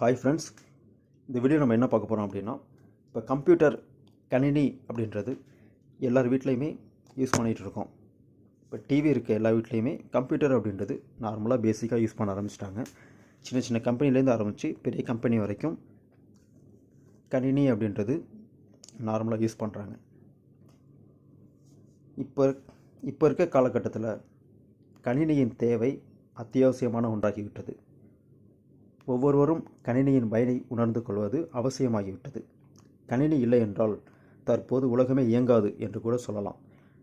Hi friends இந்த video நம்ம என்ன பார்க்க போகிறோம் அப்படின்னா இப்போ கம்ப்யூட்டர் கணினி அப்படின்றது எல்லார் வீட்லேயுமே யூஸ் பண்ணிகிட்டு இருக்கோம். இப்போ டிவி இருக்க எல்லா வீட்லேயுமே கம்ப்யூட்டர் அப்படின்றது நார்மலாக பேசிக்காக யூஸ் பண்ண ஆரம்பிச்சிட்டாங்க. சின்ன சின்ன கம்பெனிலேருந்து ஆரம்பித்து பெரிய கம்பெனி வரைக்கும் கணினி அப்படின்றது நார்மலாக யூஸ் பண்ணுறாங்க இப்போ இப்போ இருக்க காலகட்டத்தில் கணினியின் தேவை அத்தியாவசியமான ஒன்றாகிவிட்டது. ஒவ்வொருவரும் கணினியின் பயனை உணர்ந்து கொள்வது அவசியமாகிவிட்டது. கணினி இல்லை என்றால் தற்போது உலகமே இயங்காது என்று கூட சொல்லலாம்.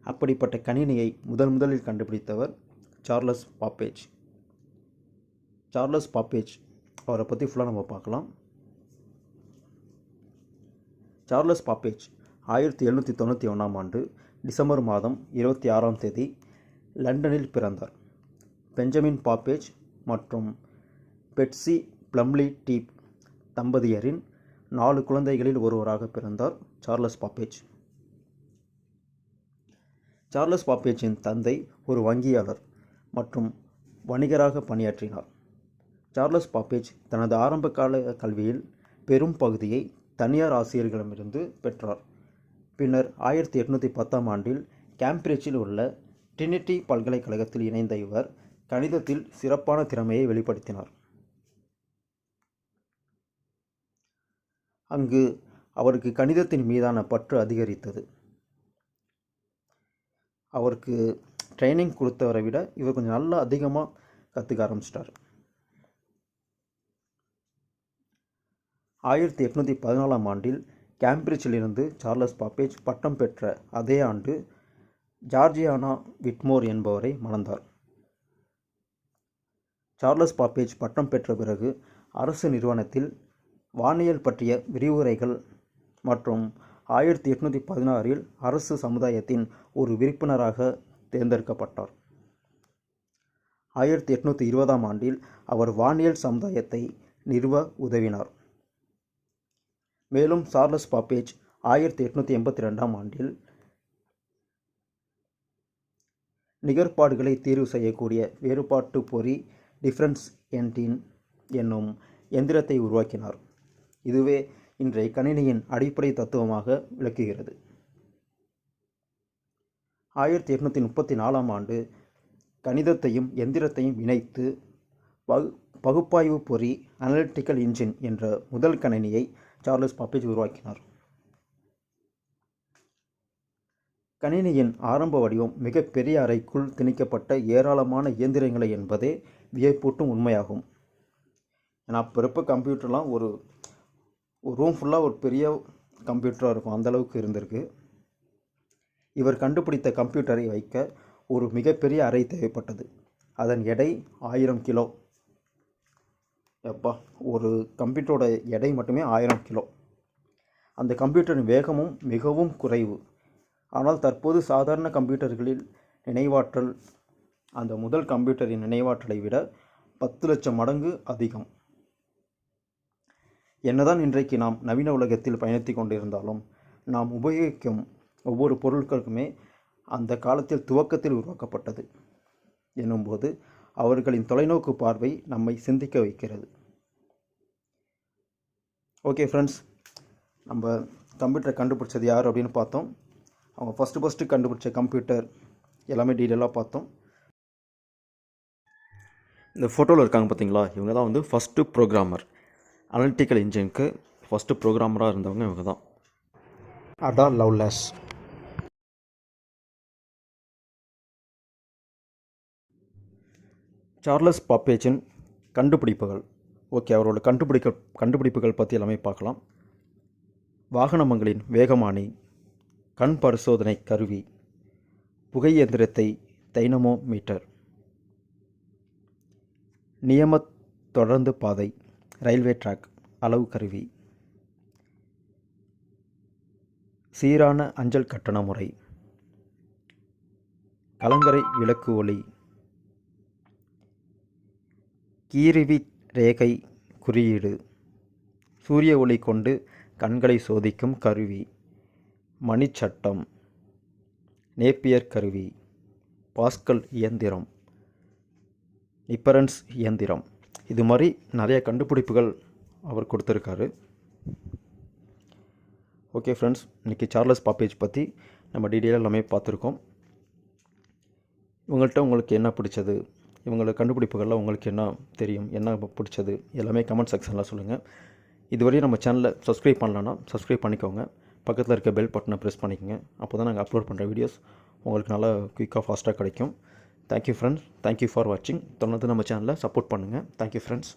அப்படிப்பட்ட கணினியை முதன் முதலில் கண்டுபிடித்தவர் சார்லஸ் பாப்பேஜ். Charles Babbage. அவரை பற்றி ஃபுல்லாக நம்ம பார்க்கலாம். சார்லஸ் பாப்பேஜ் ஆயிரத்தி எழுநூற்றி தொண்ணூற்றி ஒன்றாம் ஆண்டு டிசம்பர் மாதம் இருபத்தி ஆறாம் தேதி லண்டனில் பிறந்தார். பெஞ்சமின் பாப்பேஜ் மற்றும் பெட்ஸி பிளம்லி டீப் தம்பதியரின் நாலு குழந்தைகளில் ஒருவராக பிறந்தார் சார்லஸ் பாப்பேஜ். சார்லஸ் பாப்பேஜின் தந்தை ஒரு வங்கியாளர் மற்றும் வணிகராக பணியாற்றினார். சார்லஸ் பாப்பேஜ் தனது ஆரம்பகால கல்வியில் பெரும் பகுதியை தனியார் ஆசிரியர்களிடமிருந்து பெற்றார். பின்னர் ஆயிரத்தி எட்நூற்றி பத்தாம் ஆண்டில் கேம்பிரிட்ஜில் உள்ள ட்ரினிட்டி பல்கலைக்கழகத்தில் இணைந்த இவர் கணிதத்தில் சிறப்பான திறமையை வெளிப்படுத்தினார். அங்கு அவருக்கு கணிதத்தின் மீதான பற்று அதிகரித்தது. அவருக்கு ட்ரைனிங் கொடுத்தவரை விட இவர் கொஞ்சம் நல்லா அதிகமாக கற்றுக்க ஆரம்பிச்சிட்டார். ஆயிரத்தி எட்நூற்றி பதினாலாம் ஆண்டில் கேம்பிரிட்ஜிலிருந்து சார்லஸ் பாப்பேஜ் பட்டம் பெற்ற அதே ஆண்டு ஜார்ஜியானா விட்மோர் என்பவரை மணந்தார். சார்லஸ் பாப்பேஜ் பட்டம் பெற்ற பிறகு அரசு நிறுவனத்தில் வானியல் பற்றிய விரிவுரைகள் மற்றும் ஆயிரத்தி எட்நூற்றி பதினாறில் அரசு சமுதாயத்தின் ஒரு விருப்பினராக தேர்ந்தெடுக்கப்பட்டார். ஆயிரத்தி எட்நூற்றி இருபதாம் ஆண்டில் அவர் வானியல் சமுதாயத்தை நிறுவ உதவினார். மேலும் சார்லஸ் பாப்பேஜ் ஆயிரத்தி எட்நூற்றி எண்பத்தி ரெண்டாம் ஆண்டில் நிகர்பாடுகளை தீர்வு செய்யக்கூடிய வேறுபாட்டு பொறி டிஃப்ரென்ஸ் என்டின் என்னும் எந்திரத்தை உருவாக்கினார். இதுவே இன்றைய கணினியின் அடிப்படை தத்துவமாக விளக்குகிறது. ஆயிரத்தி எட்நூற்றி முப்பத்தி நாலாம் ஆண்டு கணிதத்தையும் எந்திரத்தையும் இணைத்து பகு பகுப்பாய்வு பொறி அனலிட்டிக்கல் இன்ஜின் என்ற முதல் கணினியை சார்லஸ் பாப்பேஜ் உருவாக்கினார். கணினியின் ஆரம்ப வடிவம் மிக பெரிய அறைக்குள் திணிக்கப்பட்ட ஏராளமான இயந்திரங்களை என்பதே வியப்பூட்டும் உண்மையாகும். ஏன்னா பிறப்பு கம்ப்யூட்டர்லாம் ஒரு ஒரு ரூம் ஃபுல்லாக ஒரு பெரிய கம்ப்யூட்டராக இருக்கும். அந்தளவுக்கு இருந்திருக்கு. இவர் கண்டுபிடித்த கம்ப்யூட்டரை வைக்க ஒரு மிகப்பெரிய அறை தேவைப்பட்டது. அதன் எடை ஆயிரம் கிலோ. எப்பா ஒரு கம்ப்யூட்டரோட எடை மட்டுமே ஆயிரம் கிலோ. அந்த கம்ப்யூட்டரின் வேகமும் மிகவும் குறைவு. ஆனால் தற்போது சாதாரண கம்ப்யூட்டர்களில் நினைவாற்றல் அந்த முதல் கம்ப்யூட்டரின் நினைவாற்றலை விட பத்து லட்சம் மடங்கு அதிகம். என்னதான் இன்றைக்கு நாம் நவீன உலகத்தில் பயணித்து கொண்டிருந்தாலும் நாம் உபயோகிக்கும் ஒவ்வொரு பொருட்களுக்குமே அந்த காலத்தில் துவக்கத்தில் உருவாக்கப்பட்டது. எனும்போது அவர்களின் தொலைநோக்கு பார்வை நம்மை சிந்திக்க வைக்கிறது. ஓகே ஃப்ரெண்ட்ஸ் நம்ம கம்ப்யூட்டரை கண்டுபிடிச்சது யார் அப்படின்னு பார்த்தோம். அவங்க ஃபஸ்ட்டு ஃபஸ்ட்டு கண்டுபிடிச்ச கம்ப்யூட்டர் எல்லாமே டீட்டெயிலாக பார்த்தோம். இந்த ஃபோட்டோவில் இருக்காங்க பார்த்தீங்களா இவங்க தான் வந்து ஃபஸ்ட்டு ப்ரோக்ராமர் அனலிட்டிக்கல் இன்ஜினுக்கு ஃபஸ்ட்டு ப்ரோக்ராமராக இருந்தவங்க இவங்க தான் அடா லவ்லெஸ் சார்லஸ் பாப்பேஜின் கண்டுபிடிப்புகள். ஓகே அவரோட கண்டுபிடிக்க கண்டுபிடிப்புகள் பற்றி எல்லாமே பார்க்கலாம். வாகனமங்களின் வேகமானி கண் பரிசோதனை கருவி புகை எந்திரத்தை டைனமோ மீட்டர் நியம தொடர்ந்து பாதை. ரயில்வே ட்ராக் அளவு கருவி. சீரான அஞ்சல் கட்டண முறை. கலங்கரை விளக்கு ஒளி. கீரிவி ரேகை குறியீடு. சூரிய ஒளி கொண்டு கண்களை சோதிக்கும் கருவி. மணிச்சட்டம். நேப்பியர் கருவி. பாஸ்கல் இயந்திரம். நிப்பரன்ஸ் இயந்திரம். இது மாதிரி நிறைய கண்டுபிடிப்புகள் அவர் கொடுத்துருக்காரு. ஓகே ஃப்ரெண்ட்ஸ் இன்றைக்கி சார்லஸ் பாப்பேஜ் பற்றி நம்ம டீட்டெயிலாக எல்லாமே பார்த்துருக்கோம். இவங்கள்ட்ட உங்களுக்கு என்ன பிடிச்சது? இவங்களோட கண்டுபிடிப்புகள்லாம் உங்களுக்கு என்ன தெரியும்? என்ன பிடிச்சது? எல்லாமே கமெண்ட் செக்ஷனில் சொல்லுங்கள் இதுவரையும் நம்ம சேனலை சப்ஸ்கிரைப் பண்ணலன்னா சப்ஸ்கிரைப் பண்ணிக்கோங்க. பக்கத்தில் இருக்க பெல் பட்டனை ப்ரெஸ் பண்ணிக்கோங்க. அப்போ தான் நாங்கள் அப்லோட் பண்ணுற வீடியோஸ் உங்களுக்கு நல்லா குயிக்காக ஃபாஸ்ட்டாக கிடைக்கும். தேங்க்யூ ஃப்ரெண்ட்ஸ் தேங்க்யூ ஃபார் வாட்சிங் தொடர்ந்து நம்ம சேனலை சப்போர்ட் பண்ணுங்கள் தேங்க்யூ ஃப்ரெண்ட்ஸ்